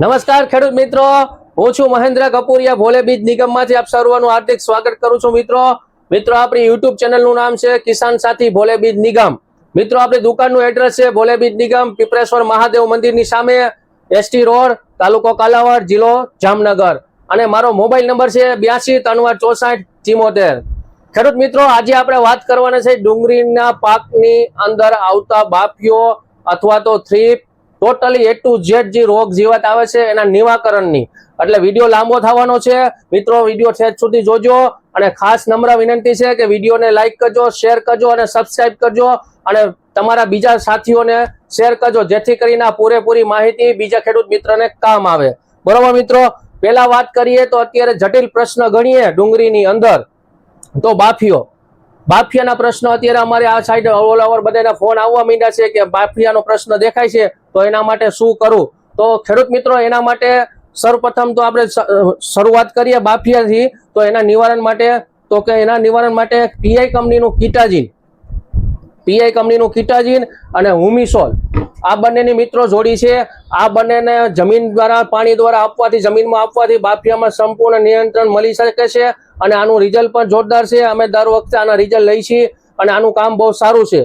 નમસ્કાર ખેડૂત મિત્રો. હું છું મહેન્દ્ર કપૂરિયા ભોલે બીજ નિગમમાંથી આપ સર્વનું હાર્દિક સ્વાગત કરું છું મિત્રો. મિત્રો, આપણી યુટ્યુબ ચેનલનું નામ છે કિસાન સાથી ભોલે બીજ નિગમ. મિત્રો, આપણી દુકાનનું એડ્રેસ છે ભોલે બીજ નિગમ, પીપરેશ્વર મહાદેવ મંદિરની સામે એસટી રોડ, તાલુકો કાલાવાડ, જિલ્લો જામનગર. અને મારો મોબાઈલ નંબર છે બ્યાસી ત્રણવાર ચોસાઠ ચિમોતેર ખેડૂત મિત્રો, આજે આપણે વાત કરવાના છે ડુંગળીના પાકની અંદર આવતા બાફીઓ અથવા તો thrip totally A to Z જે રોગ જીવાત આવે છે એના નિવાકરણની. એટલે વીડિયો લાંબો થવાનો છે. મિત્રો, વીડિયો છેદ સુધી જોજો અને ખાસ નમ્ર વિનંતી છે કે વિડીયોને લાઇક કરજો શેર કરજો અને સબસ્ક્રાઇબ કરજો અને તમારા બીજા સાથીઓને શેર કરજો, જેથી કરીને પૂરેપૂરી માહિતી બીજા ખેડૂત મિત્રને કામ આવે. બરોબર મિત્રો? પહેલા વાત કરીએ તો અત્યારે જટિલ પ્રશ્ન ગણીએ ડુંગળીની અંદર. તો બાફીઓ. બાફિયાના પ્રશ્ન અત્યારે અમારે આ સાઈડ ઓલ ઓવર બધાના ફોન આવવા માંડ્યા છે કે બાફિયાનો પ્રશ્ન દેખાય છે, તો એના માટે શું કરું? તો ખેડૂત મિત્રો, એના માટે સર્વપ્રથમ તો આપણે શરૂઆત કરીએ બાફિયાથી, તો એના નિવારણ માટે, તો કે એના નિવારણ માટે પીઆઈ કંપનીનું કીટાજીન. પીઆઈ કંપનીનું કિટાજીન અને હુમિસોલ. આ બંનેની મિત્રો જોડી છે. આ બંનેને જમીન દ્વારા, પાણી દ્વારા આપવાથી, જમીનમાં આપવાથી બાફિયામાં સંપૂર્ણ નિયંત્રણ મળી શકે છે અને આનું રિઝલ્ટ પણ જોરદાર છે. અમે દર વખતે આના રિઝલ્ટ લઈ છીએ અને આનું કામ બહુ સારું છે.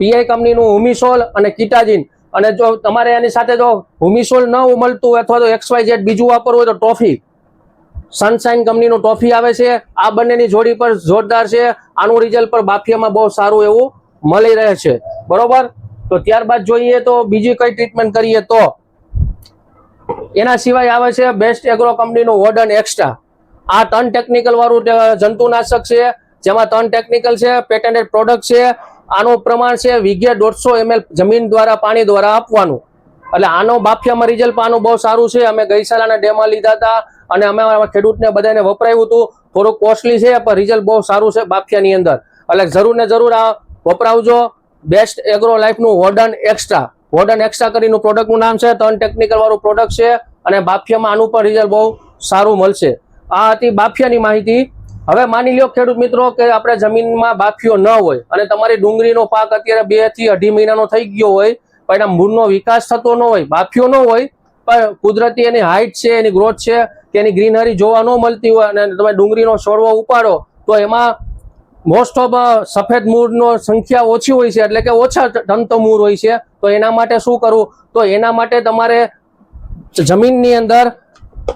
પીઆઈ કંપનીનું હુમિસોલ અને કીટાજીન. અને જો તમારે એની સાથે જો હુમિસોલ ન મળતું અથવા તો એક્સ વાય ઝેડ બીજું વાપરવું હોય તો ટોફી. સનશાઇન કંપનીનું ટોફી આવે છે. આ બંનેની જોડી પર જોરદાર છે. આનું રિઝલ્ટ પણ બાફિયામાં બહુ સારું એવું મળી રહે છે. બરોબર? તો ત્યારબાદ જોઈએ તો બીજી કઈ ટ્રીટમેન્ટ કરીએ તો? એના સિવાય આવે છે બેસ્ટ એગ્રો કંપનીનું વોર્ડન એક્સ્ટ્રા આ ટન ટેકનિકલ વાળું જંતુનાશક છે, જેમાં ટન ટેકનિકલ છે પેટન્ટેડ પ્રોડક્ટ છે, આનું પ્રમાણ છે વીઘે દોઢસો એમએલ જમીન દ્વારા, પાણી દ્વારા આપવાનું. એટલે આનો બાફિયામાં રિઝલ્ટ આનું બહુ સારું છે. અમે ગઈસાલાના ડેમાં લીધા હતા અને અમે ખેડૂતને બધાને વપરાયું હતું. થોડુંક કોસ્ટલી છે, પણ રિઝલ્ટ બહુ સારું છે બાફિયાની અંદર. એટલે જરૂર ને જરૂર આ વપરાવજો. બેસ્ટ એગ્રો લાઈફનું વોર્ડન એક્સ્ટ્રા વોર્ડન એક્સ્ટ્રા કરીનું પ્રોડક્ટનું નામ છે, ત્રણ ટેકનિકલવાળું પ્રોડક્ટ છે અને બાફિયામાં આનું પણ રિઝલ્ટ બહુ સારું મળશે. આ હતી બાફિયાની માહિતી. હવે માની લ્યો ખેડૂત મિત્રો કે આપણે જમીનમાં બાફિયો ન હોય અને તમારી ડુંગળીનો પાક અત્યારે બેથી અઢી મહિનાનો થઈ ગયો હોય, પણ એના મૂળનો વિકાસ થતો ન હોય, બાફિયો ન હોય, પણ કુદરતી એની હાઇટ છે, એની ગ્રોથ છે કે એની ગ્રીનરી જોવા ન મળતી હોય અને તમે ડુંગળીનો છોડવો ઉપાડો, તો એમાં મોસ્ટ ઓફ સફેદ મૂળનો સંખ્યા ઓછી હોય છે, એટલે કે ઓછા ધનતો મૂળ હોય છે. તો એના માટે શું કરવું? તો એના માટે તમારે જમીનની અંદર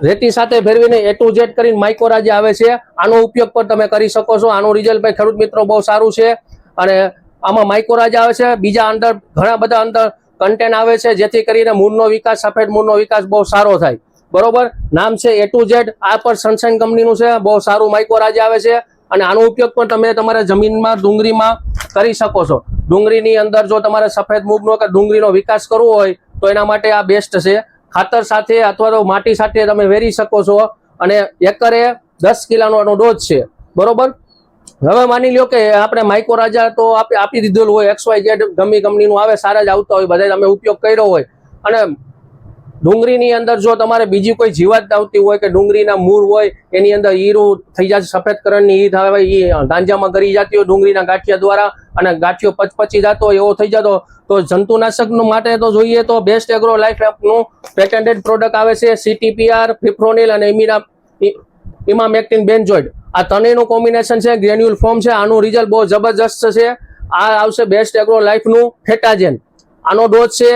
રેતી સાથે ફેરવીને એ ટુ ઝેડ કરીને માઇકોરા જે આવે છે. આનો ઉપયોગ પણ તમે કરી શકો છો. આનું રિઝલ્ટ ભાઈ ખેડૂત મિત્રો બહુ સારું છે. અને આમાં માઇકોરા જે આવે છે. બીજા અંદર ઘણા બધા અંદર કન્ટેન્ટ આવે છે, જેથી કરીને મૂળનો વિકાસ, સફેદ મૂળનો વિકાસ બહુ સારો થાય. બરોબર? નામ છે એ ટુ ઝેડ આ પણ સનસાઇન કંપનીનું છે. બહુ સારું માઇકોરા જે આવે છે. અને આનો ઉપયોગ પણ તમે તમારા જમીનમાં, ડુંગળીમાં કરી શકો છો. ડુંગળીની અંદર જો તમારે સફેદ મૂગનો કે ડુંગળીનો વિકાસ કરવો હોય, તો એના માટે આ બેસ્ટ છે. ખાતર સાથે અથવા તો માટી સાથે તમે વેરી શકો છો અને એકરે દસ કિલોનો એનો ડોઝ છે. બરોબર? હવે માની લ્યો કે આપણે માઇકો રાજા તો આપી દીધેલું હોય એક્સ વાય ઝેડ ગમી કંપનીનું આવે, સારા જ આવતા હોય બધા તમે ઉપયોગ કર્યો હોય. અને ડુંગળીની અંદર જો તમારે બીજી કોઈ જીવાત આવતી હોય કે ડુંગળીના મૂળ હોય, એની અંદર ઈરું થઈ જાય સફેદ કરણની ઈ થાય એ ગાંજામાં ગરી જતી હોય ડુંગળીના ગાંઠિયા દ્વારા અને ગાંઠિયો પચપચી જતો હોય એવો થઈ જતો, તો જંતુનાશક માટે તો જોઈએ તો બેસ્ટ એગ્રો લાઈફ એપનું પેટેન્ટેડ પ્રોડક્ટ આવે છે સીટીપીઆર ફિફ્રોનિલ અને ઇમિના ઇમામેક્ટિન બેન્જોઇડ આ ત્રણેયનું કોમ્બિનેશન છે ગ્રેન્યુલ ફોર્મ છે, આનું રિઝલ્ટ બહુ જબરજસ્ત છે. આ આવશે બેસ્ટ એગ્રો લાઈફનું ફેટાજેન આનો ડોઝ છે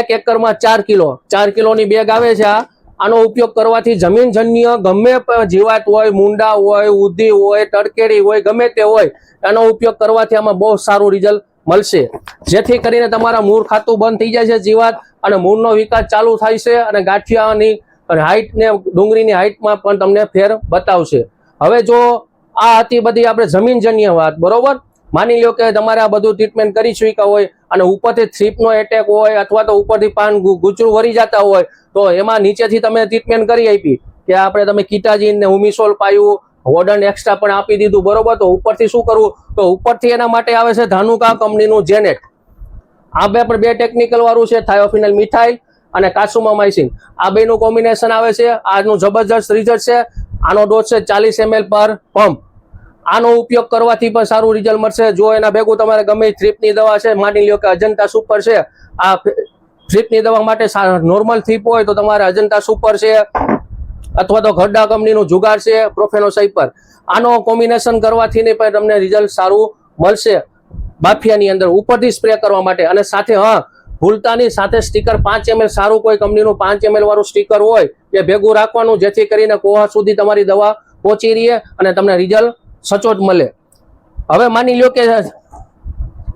એક એકરમાં ચાર કિલો. ચાર કિલોની બેગ આવે છે આ. આનો ઉપયોગ કરવાથી જમીનજન્ય ગમે જીવાત હોય, મુંડા હોય ઉધી હોય, તડકેડી હોય, ગમે તે હોય એનો ઉપયોગ કરવાથી આમાં બહુ સારું રિઝલ્ટ મળશે. જેથી કરીને તમારા મૂળ ખાતું બંધ થઈ જાય છે જીવાત અને મૂળનો વિકાસ ચાલુ થાય છે અને ગાંઠિયાની હાઈટ ને ડુંગળીની હાઈટમાં પણ તમને ફેર બતાવશે. હવે જો આ હતી બધી આપણે જમીનજન્ય વાત, બરોબર? માની લ્યો કે તમારે આ બધું ટ્રીટમેન્ટ કરી ચૂક્યા હોય અને ઉપરથી થ્રીપનો એટેક હોય અથવા તો ઉપરથી પાન ગુચરું વરી જતા હોય, તો એમાં નીચેથી તમે ટ્રીટમેન્ટ કરી આપી. કે આપણે તમે કીટાજીન ને હુમિસોલ પાયું, વોર્ડન એક્સ્ટ્રા પણ આપી દીધું, બરોબર? તો ઉપરથી શું કરવું? તો ઉપરથી એના માટે આવે છે ધાનુકા કંપનીનું જેનેટ. આ બે પણ બે ટેકનિકલ વાળું છે થાયોફિનલ મિથાઇલ અને કાસુમામાઇસિન આ બેનું કોમ્બિનેશન આવે છે આનું જબરજસ્ત રિઝલ્ટ છે. આનો ડોઝ છે ચાલીસ એમએલ પર પંપ આનો ઉપયોગ કરવાથી પણ સારું રિઝલ્ટ મળશે. જો એના ભેગું તમારે ગમે થ્રીપની દવા છે, માની લ્યો કે અજંતા સુપર છે, આ થ્રીપની દવા માટે નોર્મલ થ્રીપ હોય તો તમારે અજંતા સુપર છે, અથવા તો ઘરડા કંપનીનું જુગાર છે પ્રોફેનો સાઇપર આનો કોમ્બિનેશન કરવાથી ને પણ તમને રિઝલ્ટ સારું મળશે. બાફિયાની અંદર ઉપરથી સ્પ્રે કરવા માટે. અને સાથે, હા, ભૂલતાની સાથે સ્ટીકર પાંચ એમએલ સારું કોઈ કંપનીનું પાંચ એમએલ વાળું સ્ટીકર હોય, એ ભેગું રાખવાનું, જેથી કરીને કોહા સુધી તમારી દવા પહોંચી રહે અને તમને રિઝલ્ટ સચોટ મળે. હવે માની લો કે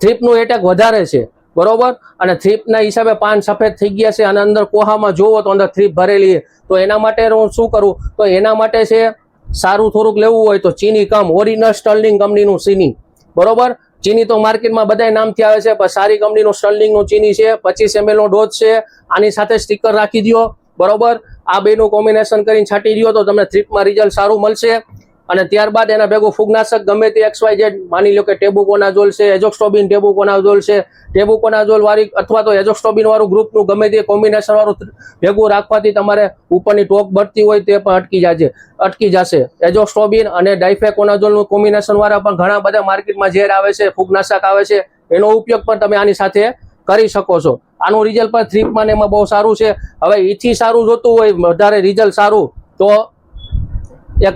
થ્રીપનું એટેક વધારે છે, બરોબર? અને થ્રીપના હિસાબે પાન સફેદ થઈ ગયા છે, અને અંદર કોહામાં જોવો તો અંદર થ્રીપ ભરેલી તો એના માટે હું શું કરું? તો એના માટે છે, સારું થોડુંક લેવું હોય તો ચીની કમ ઓરિજિનલ સ્ટર્લિંગ કંપનીનું ચીની, બરોબર? ચીની તો માર્કેટમાં બધા નામથી આવે છે, પણ સારી કંપનીનું સ્ટર્લિંગનું ચીની છે, પચીસ એમએલનો ડોઝ છે, આની સાથે સ્ટીકર રાખી દો બરોબર? આ બેનું કોમ્બિનેશન કરીને છાંટી દો તો તમને થ્રીપમાં રિઝલ્ટ સારું મળશે. અને ત્યારબાદ એના ભેગું ફૂગનાશક ગમે તે એક્સ વાય ઝેડ માની લો કે ટેબુકોનાઝોલ છે, એજોક્સ્ટોબિન ટેબુકોનાઝોલ છે, ટેબુકોનાઝોલ વાળી અથવા તો એજોક્સ્ટોબિન વાળું ગ્રુપનું ગમે તે કોમ્બિનેશન વાળું ભેગું રાખવાથી તમારે ઉપરની ટોક બળતી હોય તે પણ અટકી જશે અટકી જશે. એજોક્સ્ટોબિન અને ડાયફેકોનાઝોલનું કોમ્બિનેશન વાળા પણ ઘણા બધા માર્કેટમાં ઝેર આવે છે, ફૂગનાશક આવે છે. એનો ઉપયોગ પણ તમે આની સાથે કરી શકો છો. આનું રિઝલ્ટ પણ થ્રીપમાં એમાં બહુ સારું છે. હવે ઈથી સારું જોતું હોય, વધારે રિઝલ્ટ સારું, તો એક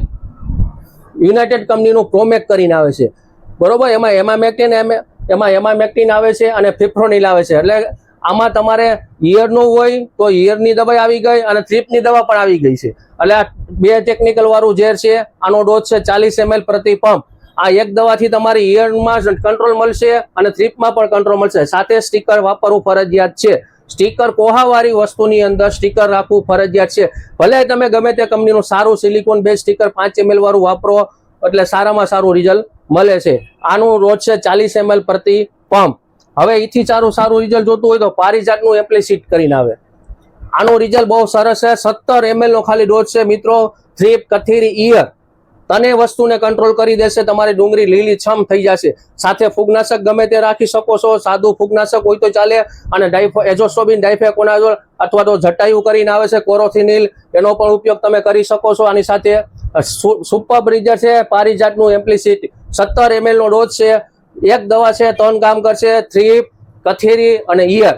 યુનાઇટેડ કંપનીનું પ્રોમેક કરીને આવે છે. બરોબર? એમાં એમામેક્ટિન એમ- એમાં એમામેક્ટિન આવે છે અને ફિફ્રોનિલ આવે છે. એટલે આમાં તમારે ઈયરનું હોય તો ઈયરની દવાઈ આવી ગઈ અને થ્રીપની દવા પણ આવી ગઈ છે. એટલે આ બે ટેકનિકલ વાળું ઝેર છે, આનો ડોઝ છે ચાલીસ એમએલ પ્રતિ પંપ આ એક દવાથી તમારી ઈયરમાં કંટ્રોલ મળશે અને થ્રીપમાં પણ કંટ્રોલ મળશે. સાથે સ્ટીકર વાપરવું ફરજિયાત છે. સ્ટીકર કોહાવાળી વસ્તુની અંદર સ્ટીકર રાખવું ફરજિયાત છે. ભલે તમે ગમે તે કંપનીનું સારું સિલિકોન બેઝ સ્ટીકર પાંચ એમએલ વાળું વાપરો, એટલે સારામાં સારું રિઝલ્ટ મળે છે. આનું રોજ છે ચાલીસ એમએલ પ્રતિ પંપ. હવે એથી સારું સારું રિઝલ્ટ જોતું હોય તો પારિજાતનું એપ્લિસિટ કરીને આવે. આનું રિઝલ્ટ બહુ સરસ છે. સત્તર એમએલનો ખાલી ડોઝ છે. મિત્રો થ્રીપ કથીરી ઈયર તને વસ્તુને કંટ્રોલ કરી દેશે, તમારી ડુંગળી લીલી છમ થઈ જશે. સાથે ફૂગનાશક ગમે તે રાખી શકો છો, સાદું ફૂગનાશક હોય તો ચાલે. અને ડાયફો એજોસ્ટોબિન ડાયફેકોનાઝોલ અથવા તો જટાયુ કરીને આવે છે, કોરોથિનિલ. એનો પણ ઉપયોગ તમે કરી શકો છો. આની સાથે સુપર બ્રિજર છે, પારિજાતનું એમ્પ્લિસિટ. સત્તર એમએલનો ડોઝ છે. એક દવા છે, ત્રણ કામ કરશે, થ્રી, કથેરી અને ઈયર.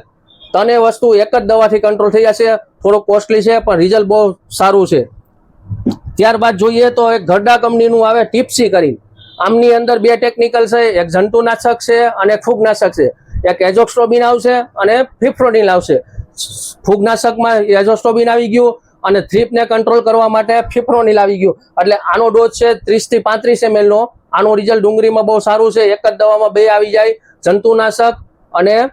તને વસ્તુ એક જ દવાથી કંટ્રોલ થઈ જશે. થોડુંક કોસ્ટલી છે, પણ રિઝલ્ટ બહુ સારું છે. ત્યારબાદ જોઈએ તો એક ઘરડા કંપનીનું આવે ટીપ્સી કરીને. આમની અંદર બે ટેકનિકલ છે, એક જંતુનાશક છે અને એક ફૂગનાશક છે. એક એજોક્સ્ટ્રોબિન આવશે અને ફિફ્રોનિલ આવશે. ફૂગનાશકમાં એજોસ્ટ્રોબિન આવી ગયું અને થ્રીપને કંટ્રોલ કરવા માટે ફિફ્રોનિલ આવી ગયું. એટલે આનો ડોઝ છે ત્રીસથી પાંત્રીસ એમએલનો આનો રિઝલ્ટ ડુંગળીમાં બહુ સારું છે. એક જ દવામાં બે આવી જાય. જંતુનાશક અને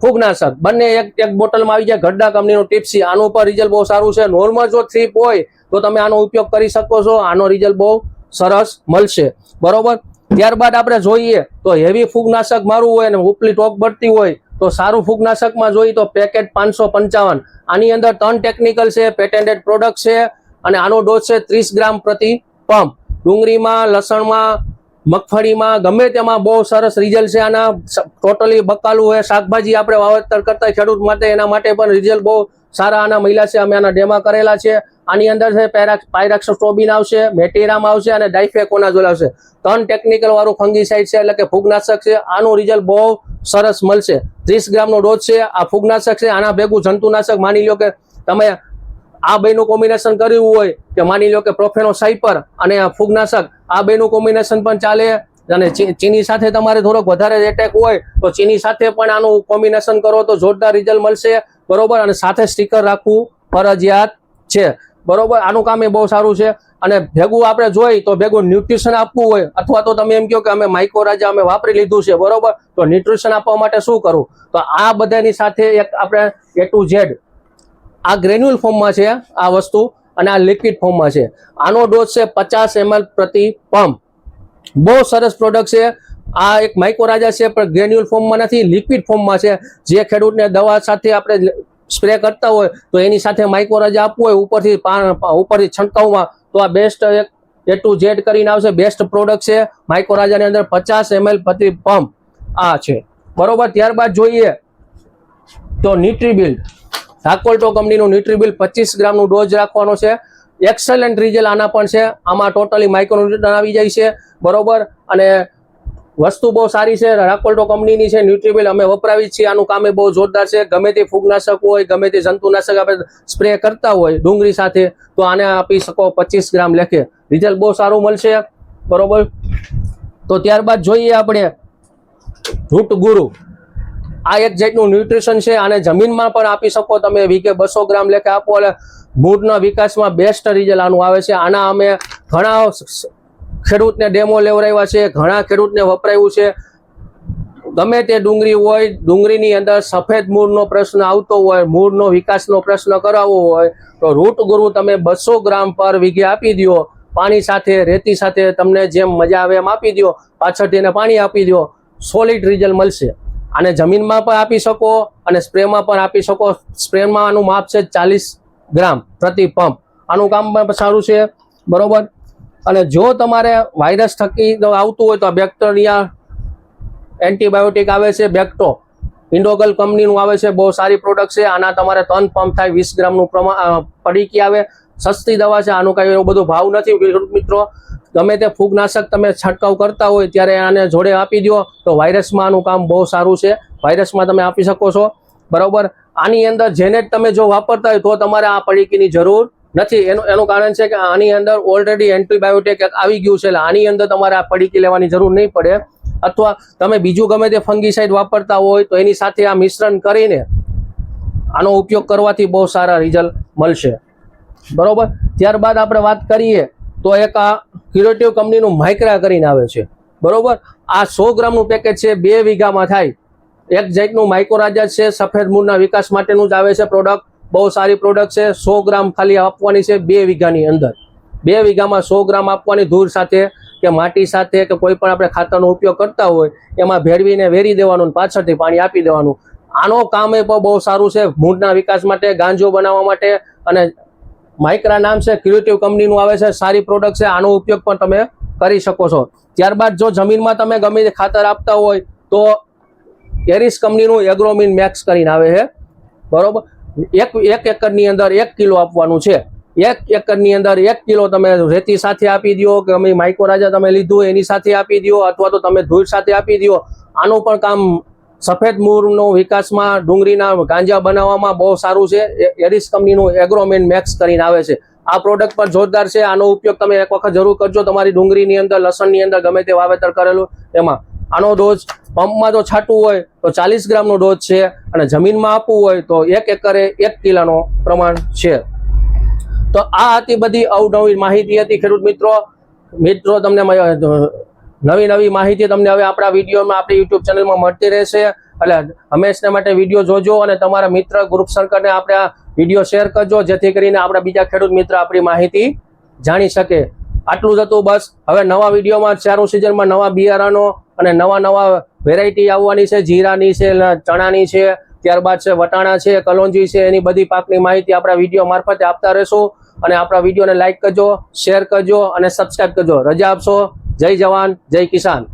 ફૂગનાશક. બંને એક એક બોટલમાં આવી જાય. ગड्डा કંપનીનું ટીપ્સી. આનું પર રિઝલ્ટ બહુ સારું છે. નોર્મલ જો થ્રીપ હોય તો તમે આનો ઉપયોગ કરી શકો છો. આનો રિઝલ્ટ બહુ સરસ મળશે. બરોબર? ત્યારબાદ આપણે જોઈએ તો હેવી ફૂગનાશક મારવું હોય અને ઉપલી ટોક ભરતી હોય તો સારું ફૂગનાશકમાં જોઈએ તો પેકેટ પાંચસો પંચાવન. આની અંદર ત્રણ ટેકનિકલ છે પેટેન્ટેડ પ્રોડક્ટ છે અને આનો ડોઝ છે ત્રીસ ગ્રામ પ્રતિ પંપ ડુંગળીમાં, લસણમાં મગફળીમાં ગમે તેમાં બહુ સરસ રિઝલ્ટ છે. આના ટોટલી બકાલું હોય, શાકભાજી આપણે વાવેતર કરતા ખેડૂત માટે, એના માટે પણ રિઝલ્ટ બહુ સારા આના મહિલા છે. અમે આના ડેમા કરેલા છે. આની અંદર છે પાયરાક્સોસ્ટોબિન આવશે, મેટેરામ આવશે અને ડાયફેકોનાઝોલ આવશે. ત્રણ ટેકનિકલ વાળું ફંગીસાઇડ છે, એટલે કે ફૂગનાશક છે. આનું રિઝલ્ટ બહુ સરસ મળશે. ત્રીસ ગ્રામનો ડોઝ છે. આ ફૂગનાશક છે. આના ભેગું જંતુનાશક. માની લો કે તમે આ બેનું કોમ્બિનેશન કર્યું હોય કે માની લો કે પ્રોફેનો સાઇપર અને ફૂગનાશક, આ બેનું કોમ્બિનેશન પણ ચાલે. અને ચીની સાથે તમારે થોડોક વધારે એટેક હોય તો ચીની સાથે પણ આનું કોમ્બિનેશન કરો તો જોરદાર રિઝલ્ટ મળશે. બરોબર? અને સાથે સ્ટીકર રાખવું ફરજિયાત છે. બરોબર? આનું કામ એ બહુ સારું છે. અને ભેગું આપણે જોઈ તો ભેગું ન્યુટ્રિશન આપવું હોય, અથવા તો તમે એમ કહો કે અમે માઇકો રાજા, અમે વાપરી લીધું છે, બરોબર? તો ન્યુટ્રિશન આપવા માટે શું કરવું? તો આ બધાની સાથે એક આપણે એ ટુ ઝેડ આ ગ્રેન્યુલ ફોર્મમાં છે આ વસ્તુ અને આ લિક્વિડ ફોર્મમાં છે. આનો ડોઝ છે પચાસ એમએલ પ્રતિ પંપ બહુ સરસ પ્રોડક્ટ છે. આ એક માઇકોરાજા છે, પણ ગ્રેન્યુલ ફોર્મમાં નથી લિક્વિડ ફોર્મમાં છે. જે ખેડૂતને દવા સાથે આપણે સ્પ્રે કરતા હોય, તો એની સાથે માઇકોરાજા આપવું હોય, ઉપરથી ઉપરથી છંટકાવમાં, તો આ બેસ્ટ એક એ ટુ ઝેડ કરીને આવશે. બેસ્ટ પ્રોડક્ટ છે માઇકોરાજાની અંદર પચાસ એમએલ પ્રતિ પંપ આ છે. બરોબર, ત્યારબાદ જોઈએ તો ન્યુટ્રીબિલ્ડ ધાકોલ્ટો કંપનીનું ન્યુટ્રીબિલ પચીસ ગ્રામનું ડોઝ રાખવાનો છે. એક્સેલન્ટ રિઝલ્ટ આના પણ છે. આમાં ટોટલી માઇક્રોન્યુટ્રન આવી જાય છે. બરોબર? અને વસ્તુ બહુ સારી છે. રાકોલ્ટો કંપનીની છે ન્યુટ્રીબિલ અમે વપરાવી છીએ. આનું કામે બહુ જોરદાર છે. ગમે તે ફૂગનાશક હોય, ગમે તે જંતુનાશક આપણે સ્પ્રે કરતા હોય ડુંગળી સાથે, તો આને આપી શકો પચીસ ગ્રામ લેખે. રિઝલ્ટ બહુ સારું મળશે. બરોબર? તો ત્યારબાદ જોઈએ આપણે રૂટ ગુરુ. આ એક જાતનું ન્યુટ્રિશન છે અને જમીનમાં પણ આપી શકો તમે. વીકે બસો ગ્રામ લેખે આપો એટલે મૂળના વિકાસમાં બેસ્ટ રિઝલ્ટ આનું આવે છે. આના અમે ઘણા ખેડૂતને ડેમો લેવડાવ્યા છે, ઘણા ખેડૂતને વપરાયું છે. ગમે તે ડુંગળી હોય, ડુંગળીની અંદર સફેદ મૂળનો પ્રશ્ન આવતો હોય, મૂળનો વિકાસનો પ્રશ્ન કરાવવો હોય, તો રૂટ ગુરુ તમે બસો ગ્રામ પર વીઘે આપી દો પાણી સાથે, રેતી સાથે તમને જેમ મજા આવે એમ આપી દો પાછળથી એને પાણી આપી દો સોલિડ રિઝલ્ટ મળશે. અને જમીનમાં પણ આપી શકો અને સ્પ્રેમાં પણ આપી શકો. સ્પ્રેમાં આનું માપ છે ચાલીસ ગ્રામ પ્રતિ પંપ. આનું કામ પણ સારું છે, બરોબર? અને જો તમારે વાયરસ થકી આવતું હોય તો બેક્ટેરિયા એન્ટીબાયોટિક આવે છે બેક્ટો ઇન્ડોગલ કંપનીનું આવે છે, બહુ સારી પ્રોડક્ટ છે. આના તમારે ત્રણ પંપ થાય, વીસ ગ્રામનું પ્રમાણ પડીકી આવે. સસ્તી દવા છે, આનું કાંઈ એવું બધું ભાવ નથી ખેડૂત મિત્રો. ગમે તે ફૂગનાશક તમે છંટકાવ કરતા હોય ત્યારે આને જોડે આપી દો તો વાયરસમાં આનું કામ બહુ સારું છે. વાયરસમાં તમે આપી શકો છો. બરાબર? આની અંદર જેને તમે જો વાપરતા હોય તો તમારે આ પડીકીની જરૂર નથી. એનું એનું કારણ છે કે આની અંદર ઓલરેડી એન્ટીબાયોટિક આવી ગયું છે એટલે આની અંદર તમારે આ પડીકી લેવાની જરૂર નહીં પડે. અથવા તમે બીજું ગમે તે ફંગીસાઇડ વાપરતા હોય તો એની સાથે આ મિશ્રણ કરીને આનો ઉપયોગ કરવાથી બહુ સારા રિઝલ્ટ મળશે. બરોબર? ત્યારબાદ આપણે વાત કરીએ તો એક આ ક્યુરેટિવ કંપનીનું માઇક્રા કરીને આવે છે. બરોબર? આ સો ગ્રામનું પેકેજ છે, બે વીઘામાં થાય. એક જાતનું માઇક્રોરાજા છે, સફેદ મૂળના વિકાસ માટેનું જ આવે છે પ્રોડક્ટ બહુ સારી પ્રોડક્ટ છે, સો ગ્રામ ખાલી આપવાની છે બે વીઘાની અંદર. બે વીઘામાં સો ગ્રામ આપવાની ધૂળ સાથે કે માટી સાથે કે કોઈ પણ આપણે ખાતરનો ઉપયોગ કરતા હોય, એમાં ભેળવીને વેરી દેવાનું પાછળથી પાણી આપી દેવાનું. આનો કામ એ બહુ સારું છે, મૂળના વિકાસ માટે, ગાંજો બનાવવા માટે અને માઇક્રા નામ છે ક્રિએટિવ કંપનીનું આવે છે, સારી પ્રોડક્ટ છે, આનો ઉપયોગ પણ તમે કરી શકો છો. ત્યારબાદ જો જમીનમાં તમે ગમે તે ખાતર આપતા હોય, તો એરિસ કંપનીનું એગ્રોમિન મેક્સ કરીને આવે છે. બરોબર? એક એક એકરની અંદર એક કિલો આપવાનું છે. એક એકરની અંદર એક કિલો તમે રેતી સાથે આપી દો કે અમે માઇક્રોરાજા તમે લીધું એની સાથે આપી દો, અથવા તો તમે ધૂળ સાથે આપી દો, આનું પણ કામ સફેદ મૂળનો વિકાસમાં ડુંગળીના ગાંજા બનાવવામાં બહુ સારું છે. એરિસ કંપનીનું એગ્રોમેન મેક્સ કરીને આવે છે. આ પ્રોડક્ટ પણ જોરદાર છે. આનો ઉપયોગ તમે એક વખત જરૂર કરજો. તમારી ડુંગળીની અંદર, લસણની અંદર ગમે તે વાવેતર કરેલું, એમાં આનો ડોઝ પંપમાં જો છાંટવું હોય તો ચાલીસ ગ્રામનો ડોઝ છે અને જમીનમાં આપવું હોય તો એક એકરે એક કિલોનો પ્રમાણ છે. તો આ હતી બધી અવનવી માહિતી હતી ખેડૂત મિત્રો. મિત્રો, તમને નવી નવી માહિતી તમને હવે આપણા વિડીયોમાં, આપણી યુટ્યુબ ચેનલમાં મળતી રહેશે. એટલે હંમેશને માટે વીડિયો જોજો અને તમારા મિત્ર ગ્રુપ સર્કલને આપણે આ વીડિયો શેર કરજો, જેથી કરીને આપણા બીજા ખેડૂત મિત્ર આપણી માહિતી જાણી શકે. આટલું જ હતું બસ. હવે નવા વિડીયોમાં ચારું સિઝનમાં નવા બિયારણો અને નવા નવા વેરાયટી આવવાની છે. જીરાની છે ચણાની છે, ત્યારબાદ છે વટાણા છે, કલોંજી છે, એની બધી પાકની માહિતી આપણા વીડિયો મારફતે આપતા રહેશું. અને આપણા વિડીયોને લાઇક કરજો શેર કરજો અને સબસ્ક્રાઈબ કરજો. રજા આપશો. જય જવાન જય કિસાન.